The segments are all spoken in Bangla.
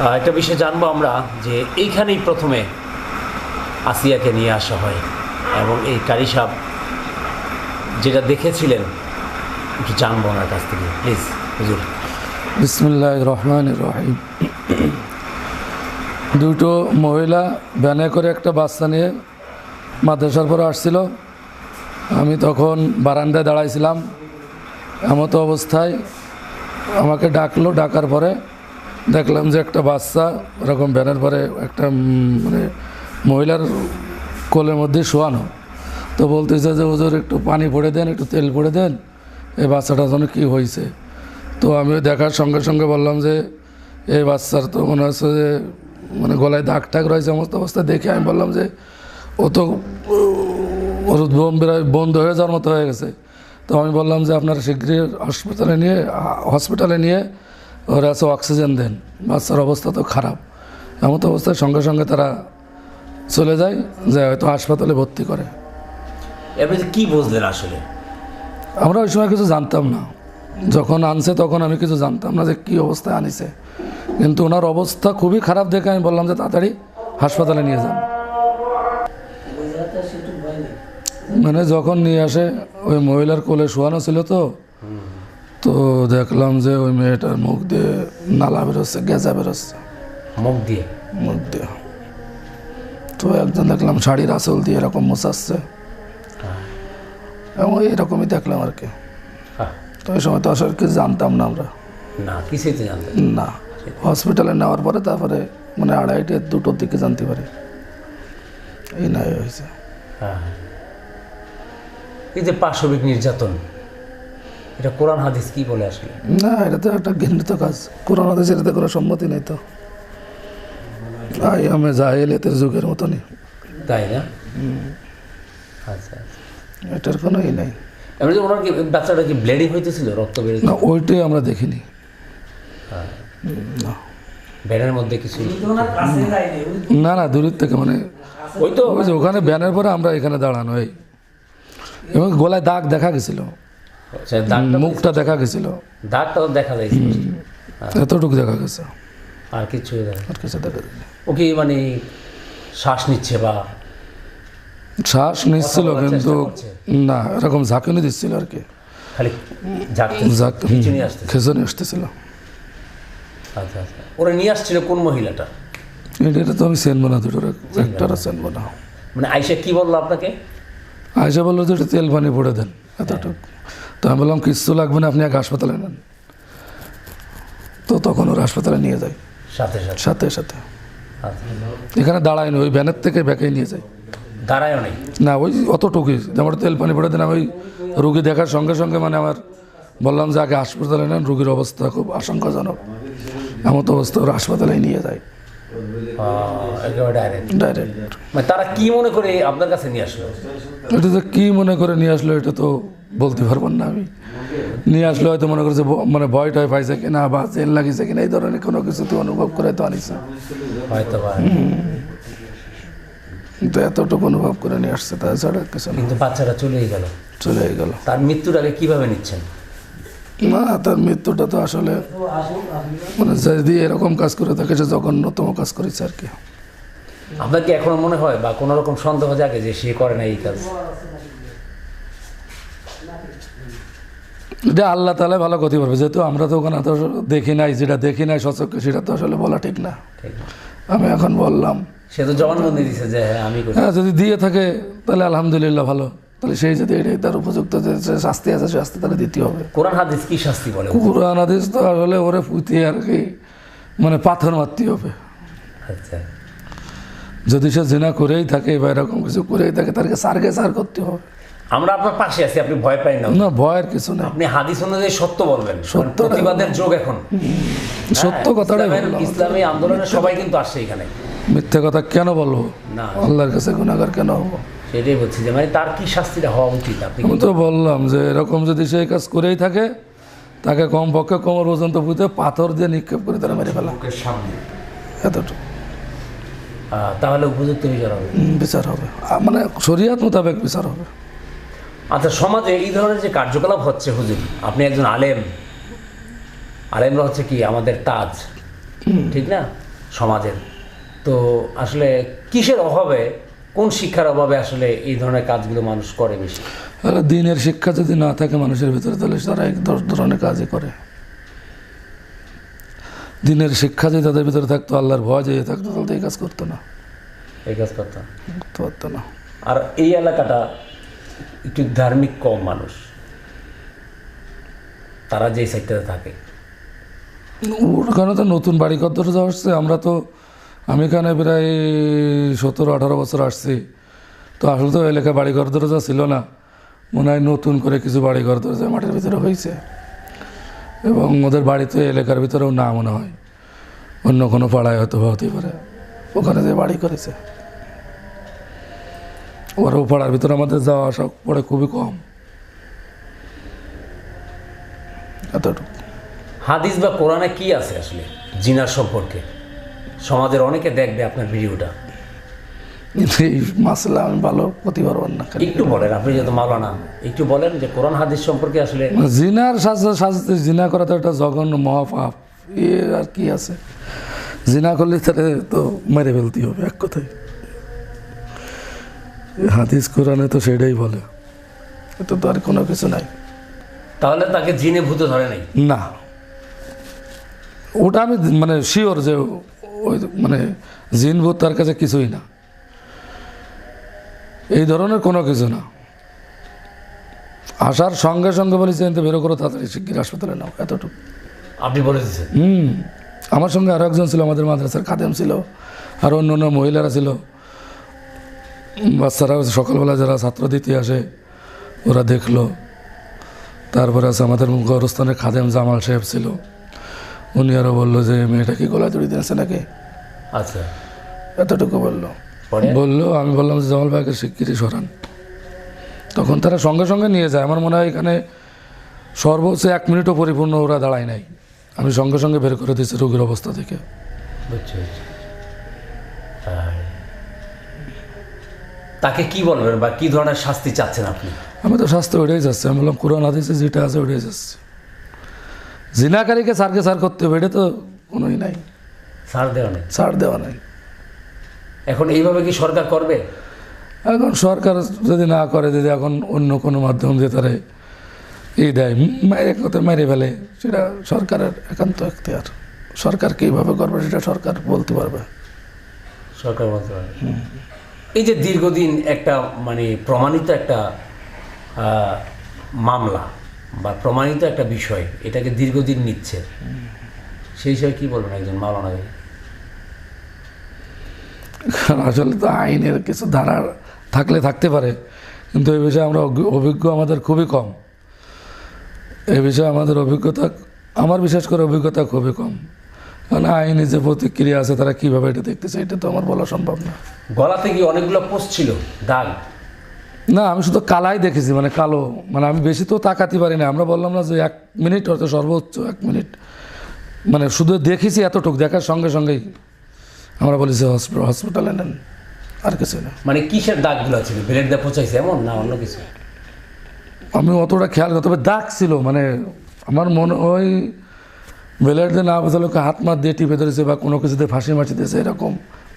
একটা বিষয় জানব আমরা যে এইখানেই প্রথমে আসিয়াকে নিয়ে আসা হয় এবং এই কারি সাহেব যেটা দেখেছিলেন, একটু জানব ওনার কাছ থেকে। প্লিজ হুজুর। বিসমুল্লাহ রহমান রহিম। দুটো মহিলা ভ্যানে করে একটা বাচ্চা নিয়ে মাদ্রাসার পরে আসছিল। আমি তখন বারান্দায় দাঁড়াইছিলাম। এমতো অবস্থায় আমাকে ডাকলো, ডাকার পরে দেখলাম যে একটা বাচ্চা এরকম ব্যানার পরে একটা মানে মহিলার কোলের মধ্যে শোয়ানো। তো বলতেছে যে ওজোর একটু পানি পড়ে দেন, একটু তেল পড়ে দেন, এই বাচ্চাটার জন্য কী হয়েছে? তো আমিও দেখার সঙ্গে সঙ্গে বললাম যে, এই বাচ্চার তো মনে হচ্ছে যে মানে গলায় দাগ টাগ রয়েছে, সমস্ত অবস্থা দেখে আমি বললাম যে, ও তো ওর বোম বন্ধ হয়ে যাওয়ার মতো হয়ে গেছে। তো আমি বললাম যে, আপনারা শীঘ্রই হসপিটালে নিয়ে হসপিটালে নিয়ে ওর আছে অক্সিজেন দেন। বাচ্চার অবস্থা তো খারাপ। এমন তো অবস্থায় সঙ্গে সঙ্গে তারা চলে যায় যে হয়তো হাসপাতালে ভর্তি করে। এবার কী বুঝলেন আসলে? আমরা ওই সময় কিছু জানতাম না। যখন আনছে তখন আমি কিছু জানতাম না যে কী অবস্থায় আনিছে। কিন্তু ওনার অবস্থা খুবই খারাপ দেখে আমি বললাম যে তাড়াতাড়ি হাসপাতালে নিয়ে যান। মানে যখন নিয়ে আসে ওই মহিলার কোলে শোয়ানো ছিল তো তো দেখলাম যে ওই মেয়েটার মুখ দিয়ে নালা বেরোচ্ছে গেজা বেরোচ্ছে। মুখ দিয়ে? মুখ দিয়ে। তো একজন দেখলাম শাড়ির আঁচল দিয়ে এরকম মোছাচ্ছে। এবং এরকমই দেখলাম আর কি। হ্যাঁ। তো ওই সময় তো আসলে কিছু জানতাম না আমরা। না না হসপিটালে নেওয়ার পরে তারপরে মানে আড়াইটে দুটোর দিকে জানতে পারি। এই নাই হয়েছে। হ্যাঁ এই যে পাশবিক নির্যাতন এটা কোরআন হাদিস কি বলে আসলে? না এটা তো একটা ঘৃণিত কাজ। কোরআন হাদিস এটাতে কোনো সম্মতি নেই তো। আই আমি জাহেল এতের যুগের মতনই। তাই না? আচ্ছা আচ্ছা। এটার কোনো ই নেই এমনি ওনার কি বাচ্চাটা কি ব্লিডিং হইতেছিল রক্ত বেরোচ্ছে না ওইটাই আমরা দেখিনি। ব্যানের মধ্যে কিছু না না দূরের থেকে মানে ওই তো ওখানে ব্যানের পরে আমরা এখানে দাঁড়ানো এই এবং গলায় দাগ দেখা গেছিল। মুখটা দেখা গেছিল। দাগটা দেখা যায়। এতটুকু দেখা গেছে। আর কিছু আর কিছু দেখা ও কি মানে শ্বাস নিচ্ছে বা শ্বাস নিচ্ছিল কিন্তু না এরকম ঝাঁকুনি দিচ্ছিল আর কি। খালি খেজনি আসতেছিল। আচ্ছা আচ্ছা। ওরা নিয়ে আসছিল কোন মহিলাটা? এটা তো আমি চেনবো না দুটোর একটারা চেনবো না মানে আইসা কি বলল আপনাকে? আয়সা বলল যে তেল পানি পড়ে দেন এতটুকু। তো আমি বললাম কিচ্ছু লাগবে না আপনি আগে হাসপাতালে নেন। তো তখন ওর হাসপাতালে নিয়ে যায়। সাথে সাথে। সাথে সাথে। আচ্ছা। এখানে দাঁড়ায়নি ওই ভ্যানের থেকে ব্যাকে নিয়ে যায়। দাঁড়ায়ও নেই? না ওই অতটুকুই। যেমন তেল পানি পড়ে দেন আমি ওই রুগী দেখার সঙ্গে সঙ্গে মানে আমার বললাম যে আগে হাসপাতালে নেন রুগীর অবস্থা খুব আশঙ্কাজনক। এমন তো অবস্থা ওর হাসপাতালে নিয়ে যায়। ডাইরেক্ট ডাইরেক্ট মানে তারা কি মনে করে আপনার কাছে নিয়ে আসলো? এটা তো কী মনে করে নিয়ে আসলো এটা তো বলতে পারব না আমি। নিয়ে আসলে হয়তো মনে করছে মানে ভয় টয় পাইছে কিনা বা জেল লাগিছে কিনা এই ধরনের কোনো কিছু তো অনুভব করে তো আনিছে হয়তো কিন্তু এতটুকু অনুভব করে নিয়ে আসছে তাছাড়া কিছু কিন্তু বাচ্চাটা চলেই গেল। চলেই গেল। তার মৃত্যুর আগে কীভাবে নিচ্ছেন? না তার মৃত্যুটা তো আসলে মানে যদি এরকম কাজ করে থাকে সে জঘন্যতম কাজ করেছে আর কি। আপনার কি এখনও মনে হয় বা কোনো রকম সন্দেহ জাগে যে সে করে না এই কাজ? এটা আল্লাহ তালা ভালো করতে পারবে যেহেতু আমরা তো ওখানে তো দেখি নাই যেটা দেখি নাই সচক্ষে সেটা তো আসলে বলা ঠিক না। আমি এখন বললাম। সে তো জবানবন্দি দিছে যে হ্যাঁ আমি হ্যাঁ যদি দিয়ে থাকে তাহলে আলহামদুলিল্লাহ ভালো। তাহলে সেই যদি এটাই তার উপযুক্ত যে শাস্তি আছে শাস্তি তাহলে দিতে হবে। কোরআন হাদিস কি শাস্তি বলে? কুরআন হাদিস তো আসলে ওরে পুঁতিয়ে আর কি মানে পাথর মারতে হবে। আচ্ছা। যদি সে জেনা করেই থাকে বা এরকম কিছু করেই থাকে তাকে সারকে সার করতে হবে। আমরা আপনার পাশে আছি আপনি ভয় পাই না। না ভয়ের কিছু নেই। আপনি হাদিস অনুযায়ী সত্য বলবেন। সত্য প্রতিবাদের যোগ এখন। সত্য হ্যাঁ, কথাটাই ইসলামী আন্দোলনের সবাই কিন্তু আসছে এখানে। মিথ্যে কথা কেন বলব? না। আল্লাহর কাছে গুণাগার কেন হব? সেটাই বলছি যে মানে তার কি শাস্তিটা হওয়া উচিত? আপনি আমি তো বললাম যে এরকম যদি সেই কাজ করেই থাকে তাকে কম পক্ষে কোমর পর্যন্ত পুঁতে পাথর দিয়ে নিক্ষেপ করে তারা মেরে ফেলা। এতটুকু। আহ, তাহলে উপযুক্ত বিচার হবে। বিচার হবে। মানে শরিয়াত মোতাবেক বিচার হবে। আচ্ছা সমাজে এই ধরনের যে কার্যকলাপ হচ্ছে হুজুর আপনি একজন আলেম। আলেমরা হচ্ছে কি আমাদের তাজ ঠিক না? সমাজের। তো আসলে কিসের অভাবে কোন শিক্ষার অভাবে আসলে এই ধরনের কাজগুলো মানুষ করে বেশি? আর দিনের শিক্ষা যদি না থাকে মানুষের ভিতরে তাহলে তারা এক দশ ধরনের কাজই করে। দিনের শিক্ষা যদি তাদের ভিতরে থাকতো আল্লাহর ভয় যদি থাকতো তাহলে এই কাজ করতো না। এই কাজ করতে করতে পারতো না। আর এই এলাকাটা একটু ধার্মিক কম মানুষ। তারা যেই সাইডটাতে থাকে। ওখানে তো নতুন বাড়ি যাওয়া আসছে আমরা তো, আমি এখানে প্রায় সতেরো, আঠারো বছর আসছি। তো আসলে তো এলাকায় বাড়ি ঘর দরজা ছিল না। মনে হয় নতুন করে কিছু বাড়ি ঘর দরজা মাঠের ভিতরে হয়েছে। এবং ওদের বাড়ি তো এলাকার ভিতরেও না মনে হয়। অন্য কোনো পাড়ায় হয়তো হতেই পারে। ওখানে যে বাড়ি করেছে। ওরা ও পাড়ার ভিতরে আমাদের যাওয়া আসা পড়ে খুবই কম। এতটুকু। হাদিস বা কোরআনে কি আছে আসলে? জিনার সম্পর্কে? সমাজের অনেকে দেখবে আপনার ভিডিওটা। এই মাসলা আমি ভালো করতে পারবেন না। একটু বলেন আপনি যেহেতু মাওলানা একটু বলেন যে কোরআন হাদিস সম্পর্কে আসলে জিনার সাজতে সাজতে জিনা করা তো একটা জঘন্য মহাপাপ। এ আর কি আছে? জিনা করলে তাহলে তো মেরে ফেলতে হবে এক কথায়। হাদিস কোরআনে তো সেটাই বলে। এতে তো আর কোনো কিছু নাই। তাহলে তাকে জিনে ভূতে ধরে নাই? না। ওটা আমি মানে শিওর যে ওই মানে জিন ভূত তার কাছে কিছুই না। এই ধরনের কোনো কিছু না। আসার সঙ্গে সঙ্গে বলেছি এনতে বেরো করো তাড়াতাড়ি শিগগির হাসপাতালে নাও। এতটুকু। আপনি বলে দিচ্ছেন হুম। আমার সঙ্গে আরও একজন ছিল আমাদের মাদ্রাসার খাদেম ছিল আর অন্য অন্য মহিলারা ছিল। বাচ্চারা সকালবেলা যারা ছাত্র দিতে আসে ওরা দেখল। তারপরে আছে আমাদের গরস্থানের খাদেম জামাল সাহেব ছিল। উনি আরও বলল যে মেয়েটা কি গলা জড়িয়ে দিয়েছে নাকি? আচ্ছা। এতটুকু বলল। বলল আমি বললাম যে জামাল ভাইকে শিগগিরই সরান। তখন তারা সঙ্গে সঙ্গে নিয়ে যায়। আমার মনে হয় এখানে সর্বোচ্চ এক মিনিটও পরিপূর্ণ ওরা দাঁড়ায় নাই। আমি সঙ্গে সঙ্গে বের করে দিয়েছি রোগীর অবস্থা থেকে তাকে কি বলবেন বা কি ধরনের শাস্তি চাচ্ছেন আপনি? আমি তো শাস্তি ওইটাই যাচ্ছে। আমি বললাম কোরআন হাদিসে যেটা আছে ওইটাই যাচ্ছে। জিনাকারীকে সারকে সার করতে হবে এটা তো কোনোই নাই। সার দেওয়া নেই। সার দেওয়া নাই। এখন এইভাবে কি সরকার করবে? এখন সরকার যদি না করে যদি এখন অন্য কোনো মাধ্যম দিয়ে তারা এই দেয় মায়ের কথা মেরে ফেলে সেটা সরকারের একান্ত এখতিয়ার। সরকার কীভাবে করবে সেটা সরকার বলতে পারবে। সরকার বলতে পারে এই যে দীর্ঘদিন একটা মানে প্রমাণিত একটা মামলা বা প্রমাণিত একটা বিষয়, এটাকে দীর্ঘদিন নিচ্ছে, সেই হিসাবে কি বলবেন একজন মাওলানা আসলে তো আইনের কিছু ধারা থাকলে থাকতে পারে, কিন্তু এই বিষয়ে আমরা অভিজ্ঞ আমাদের খুবই কম। এ বিষয়ে আমাদের অভিজ্ঞতা, আমার বিশেষ করে অভিজ্ঞতা খুবই কম। কারণ আইনি যে প্রতিক্রিয়া আছে তারা কীভাবে এটা দেখতেছে এটা তো আমার বলা সম্ভব না। গলাতে কি অনেকগুলো পোস্ট ছিল? দাগ? না আমি শুধু কালাই দেখেছি মানে কালো। মানে আমি বেশি তো তাকাতে পারি না। আমরা বললাম না যে এক মিনিট হয়তো সর্বোচ্চ এক মিনিট। মানে শুধু দেখেছি এতটুকু দেখার সঙ্গে সঙ্গেই। আমরা বলেছি হসপিটাল হসপিটালে নেন আর কিছু না। মানে কিসের দাগগুলো ছিল? ব্লেড দিয়ে পচাইছে এমন না অন্য কিছু? আমি অতটা খেয়াল তবে দাগ ছিল মানে আমার মনে ওই বেলের দিয়ে না বোঝালো হাত মাত দিয়ে টিপে ধরেছে বা কোনো কিছুতে ফাঁসি মাছি দিয়েছে এরকম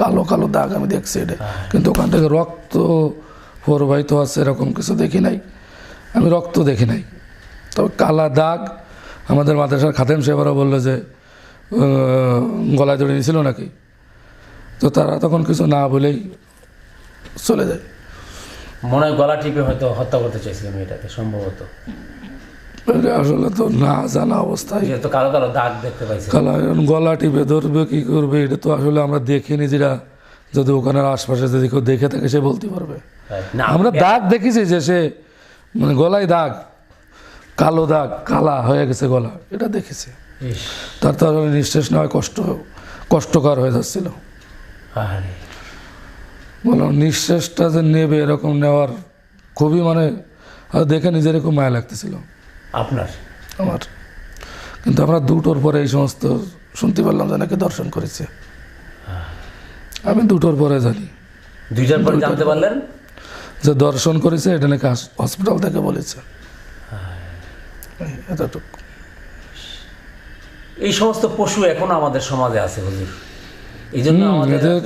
কালো কালো দাগ আমি দেখছি এটা। কিন্তু ওখান থেকে রক্ত প্রবাহিত আছে, এরকম কিছু দেখি নাই। আমি রক্ত দেখি নাই। তবে কালা দাগ, আমাদের মাদ্রাসার খাদেম সাহেবরা বলল যে গলায় জড়িয়ে নিয়েছিল নাকি? তো তারা তখন কিছু না বলেই চলে যায়। মনে হয় গলা টিপে হয়তো হত্যা করতে চাইছিল মেয়েটাকে, সম্ভবত। আসলে তো না জানা অবস্থায় যেহেতু কালো কালো দাগ দেখতে পাইছে। কালা গলা টিপে ধরবে কী করবে এটা তো আসলে আমরা দেখিনি যেটা। যদি ওখানের আশপাশে যদি কেউ দেখে থাকে সে বলতে পারবে। না আমরা দাগ দেখেছি যে সে মানে গলায় দাগ কালো দাগ কালা হয়ে গেছে গলা এটা দেখেছি। তার তো আসলে নিঃশ্বাস নেওয়া কষ্ট কষ্টকর হয়ে যাচ্ছিল। আহারে। বললাম নিঃশ্বাসটা যে নেবে এরকম নেওয়ার খুবই মানে আর দেখে নিজের খুব মায়া লাগতেছিল। আপনার? আমার। কিন্তু আমরা দুটোর পরে এই সমস্ত শুনতে পারলাম যে নাকি দর্শন করেছে। আমি দুটোর পরে জানি। দুইটার পরে জানতে পারলেন? যে দর্শন করেছে এটা নাকি হাস- হসপিটাল থেকে বলেছে। এই এতটুকু। এই সমস্ত পশু এখনও আমাদের সমাজে আছে হুজুর। এই জন্য আমাদের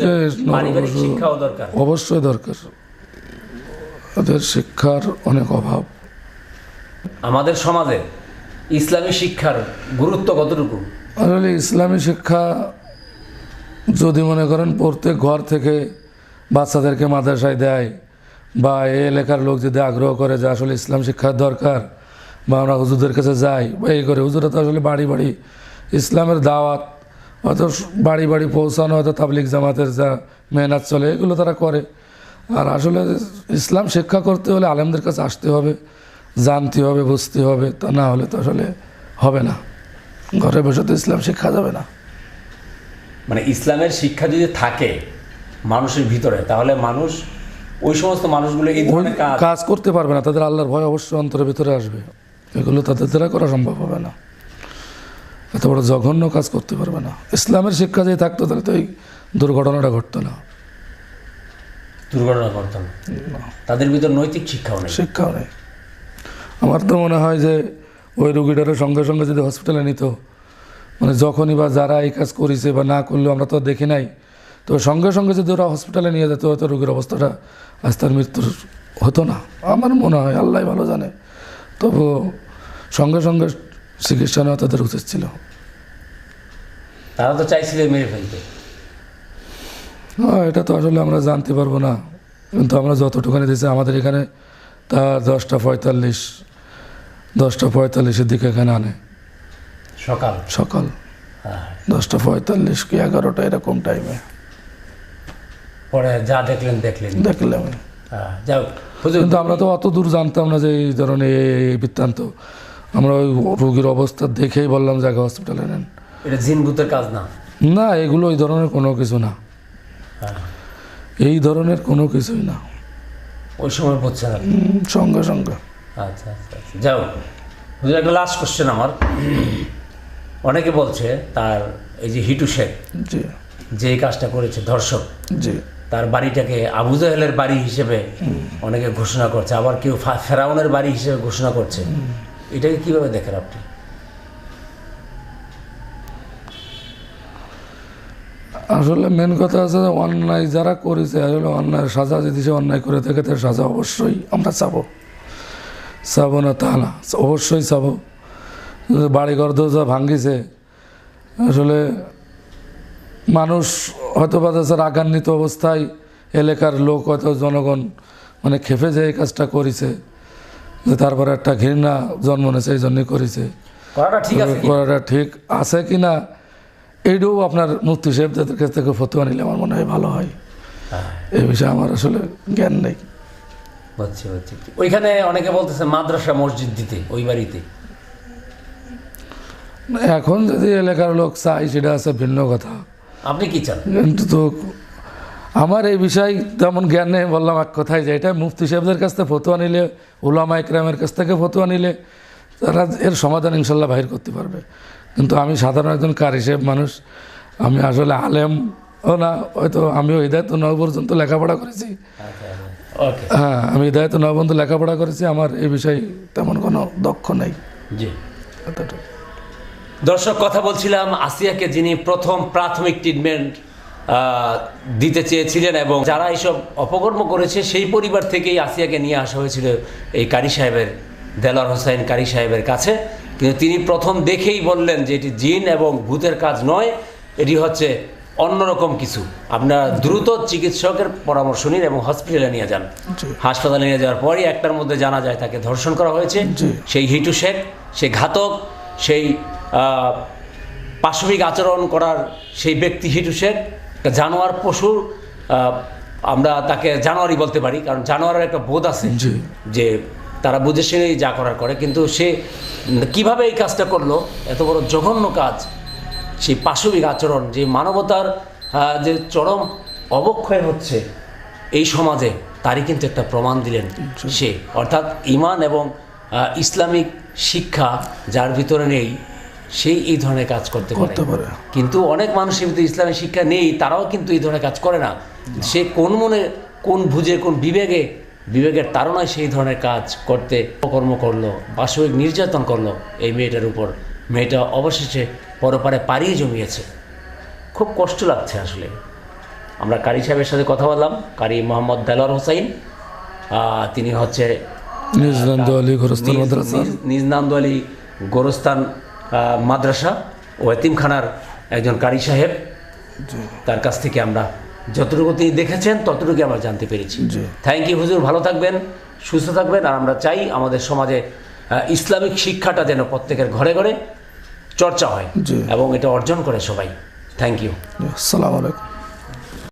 শিক্ষাও দরকার। অবশ্যই দরকার। ওদের শিক্ষার অনেক অভাব। আমাদের সমাজে ইসলামী শিক্ষার গুরুত্ব কতটুকু? আসলে ইসলামী শিক্ষা যদি মনে করেন প্রত্যেক ঘর থেকে বাচ্চাদেরকে মাদ্রাসায় দেয় বা এই এলাকার লোক যদি আগ্রহ করে যে আসলে ইসলাম শিক্ষার দরকার বা আমরা হুজুরদের কাছে যাই বা এই করে হুজুরা তো আসলে বাড়ি বাড়ি ইসলামের দাওয়াত, হয়তো বাড়ি বাড়ি পৌঁছানো, হয়তো তাবলিক জামাতের যা মেহনত চলে, এগুলো তারা করে। আর আসলে ইসলাম শিক্ষা করতে হলে আলেমদের কাছে আসতে হবে। জানতে হবে বুঝতে হবে তা না হলে তো আসলে হবে না। ঘরে বসে তো ইসলাম শিক্ষা যাবে না। মানে ইসলামের শিক্ষা যদি থাকে মানুষের ভিতরে তাহলে মানুষ ওই সমস্ত মানুষগুলো এই ধরনের কাজ করতে পারবে না তাদের আল্লাহর ভয় অবশ্যই অন্তরের ভিতরে আসবে। এগুলো তাদের দ্বারা করা সম্ভব হবে না। এত বড় জঘন্য কাজ করতে পারবে না। ইসলামের শিক্ষা যদি থাকতো তাহলে তো এই দুর্ঘটনাটা ঘটতো না। দুর্ঘটনা ঘটতো না। তাদের ভিতর নৈতিক শিক্ষাও নেই। শিক্ষাও নেই। আমার তো মনে হয় যে ওই রুগীটারও সঙ্গে সঙ্গে যদি হসপিটালে নিত মানে যখনই বা যারা এই কাজ করেছে বা না করলেও আমরা তো দেখি নাই তো সঙ্গে সঙ্গে যদি ওরা হসপিটালে নিয়ে যেত হয়তো রোগীর অবস্থাটা আজ তার মৃত্যুর হতো না। আমার মনে হয় আল্লাহ ভালো জানে। তবু সঙ্গে সঙ্গে চিকিৎসা নেওয়া তাদের উচিত ছিল। তারা তো চাইছিল মেরে ফেলতে। হ্যাঁ এটা তো আসলে আমরা জানতে পারব না। কিন্তু আমরা যতটুখানি দিয়েছি আমাদের এখানে তা দশটা পঁয়তাল্লিশ দশটা পঁয়তাল্লিশের দিকে এখানে আনে। সকাল? সকাল। হ্যাঁ। দশটা পঁয়তাল্লিশ কি এগারোটা এরকম টাইমে পরে যা দেখলেন দেখলেন। দেখলাম। হ্যাঁ, কিন্তু আমরা তো অত দূর জানতাম না যে এই ধরনের এই- বৃত্তান্ত। আমরা ওই রোগীর অবস্থা দেখেই বললাম যে আগে হসপিটালে নেন। এটা জিন ভূতের কাজ না? না এগুলো ওই ধরনের কোনো কিছু না। হ্যাঁ, এই ধরনের কোনো কিছুই না। ওই সময় বুঝছে না সঙ্গে সঙ্গে। আচ্ছা আচ্ছা আচ্ছা। যাও একটা লাস্ট কোশ্চেন আমার। অনেকে বলছে তার এই যে হিটু শেখ যে কাজটা করেছে ধর্ষক তার বাড়িটাকে আবু জাহেলের বাড়ি হিসেবে অনেকে ঘোষণা করছে আবার কেউ ফেরাউনের বাড়ি হিসেবে ঘোষণা করছে। এটাকে কীভাবে দেখেন আপনি? আসলে মেন কথা আছে যে অন্যায় যারা করেছে আসলে অন্যায় সাজা যদি সে অন্যায় করে থাকে তার সাজা অবশ্যই আমরা চাবো। চাবো না তা না অবশ্যই চাবো বাড়িঘর যা ভাঙ্গিছে আসলে মানুষ হয়তো বা তাদের রাগান্বিত অবস্থায় এলাকার লোক হয়তো জনগণ মানে খেপে যে এই কাজটা করেছে যে তারপরে একটা ঘৃণা জন্ম নিয়েছে এই জন্যই করেছে। করাটা ঠিক আছে কি? করাটা ঠিক আছে কি না এইটাও আপনার মুফতি সাহেবদের কাছ থেকে ফতুয়া নিলে আমার মনে হয় ভালো হয়। হ্যাঁ, এই বিষয়ে আমার আসলে জ্ঞান নেই। বুঝছি বুঝছি ওইখানে অনেকে বলতেছে মাদ্রাসা মসজিদ দিতে ওই বাড়িতে। এখন যদি এলাকার লোক চাই সেটা আছে ভিন্ন কথা। আপনি কি চান? কিন্তু তো আমার এই বিষয়ে তেমন জ্ঞান নেই বললাম এক কথায় যে এটা মুফতি সাহেবদের কাছ থেকে ফতুয়া নিলে উলামা ইকরামের কাছ থেকে ফতুয়া নিলে তারা এর সমাধান ইনশাল্লাহ বাহির করতে পারবে। কিন্তু আমি সাধারণ একজন কারি সাহেব মানুষ আমি আসলে আলেম ও না হয়তো আমিও হৃদায়ত নয় পর্যন্ত লেখাপড়া করেছি। ওকে হ্যাঁ আমি হৃদায়ত পর্যন্ত লেখাপড়া করেছি আমার এই বিষয়ে তেমন কোনো দক্ষ নেই। জি। দর্শক কথা বলছিলাম আসিয়াকে যিনি প্রথম প্রাথমিক ট্রিটমেন্ট দিতে চেয়েছিলেন এবং যারা এইসব অপকর্ম করেছে সেই পরিবার থেকেই আসিয়াকে নিয়ে আসা হয়েছিল এই কারি সাহেবের দেলার হোসাইন কারি সাহেবের কাছে। কিন্তু তিনি প্রথম দেখেই বললেন যে এটি জিন এবং ভূতের কাজ নয় এটি হচ্ছে অন্যরকম কিছু। আপনারা দ্রুত চিকিৎসকের পরামর্শ নিন এবং হসপিটালে নিয়ে যান। হাসপাতালে নিয়ে যাওয়ার পরই একটার মধ্যে জানা যায় তাকে ধর্ষণ করা হয়েছে। সেই হিটু শেখ সেই ঘাতক সেই পাশবিক আচরণ করার সেই ব্যক্তি হিটু শেখ একটা জানোয়ার পশু আহ, আমরা তাকে জানোয়ারই বলতে পারি কারণ জানোয়ারের একটা বোধ আছে যে তারা বুঝে শুনেই যা করার করে কিন্তু সে কীভাবে এই কাজটা করল এত বড় জঘন্য কাজ সেই পাশবিক আচরণ যে মানবতার যে চরম অবক্ষয় হচ্ছে এই সমাজে তারই কিন্তু একটা প্রমাণ দিলেন সে। অর্থাৎ ইমান এবং ইসলামিক শিক্ষা যার ভিতরে নেই সেই এই ধরনের কাজ করতে পারে। করতে পারে। কিন্তু অনেক মানুষের ভিতরে ইসলামী শিক্ষা নেই তারাও কিন্তু এই ধরনের কাজ করে না। সে কোন মনে কোন বুঝে কোন বিবেকে বিবেকের তাড়নায় সেই ধরনের কাজ করতে কর্ম করল পাশবিক নির্যাতন করল এই মেয়েটার উপর। মেয়েটা অবশেষে পরপারে পাড়িয়ে জমিয়েছে। খুব কষ্ট লাগছে আসলে। আমরা কারি সাহেবের সাথে কথা বললাম কারি মোহাম্মদ দেলোয়ার হোসাইন তিনি হচ্ছে নিউজিল্যান্ড আলী গোরস্তান মাদ্রাসা। নিজ- নিজ নান্দোয়ালি গোরস্তান মাদ্রাসা ও এতিমখানার একজন কারি সাহেব। তার কাছ থেকে আমরা যতটুকু তিনি দেখেছেন ততটুকু আমরা জানতে পেরেছি। থ্যাংক ইউ হুজুর ভালো থাকবেন সুস্থ থাকবেন আর আমরা চাই আমাদের সমাজে ইসলামিক শিক্ষাটা যেন প্রত্যেকের ঘরে ঘরে চর্চা হয় এবং এটা অর্জন করে সবাই। থ্যাংক ইউ আসসালামু আলাইকুম।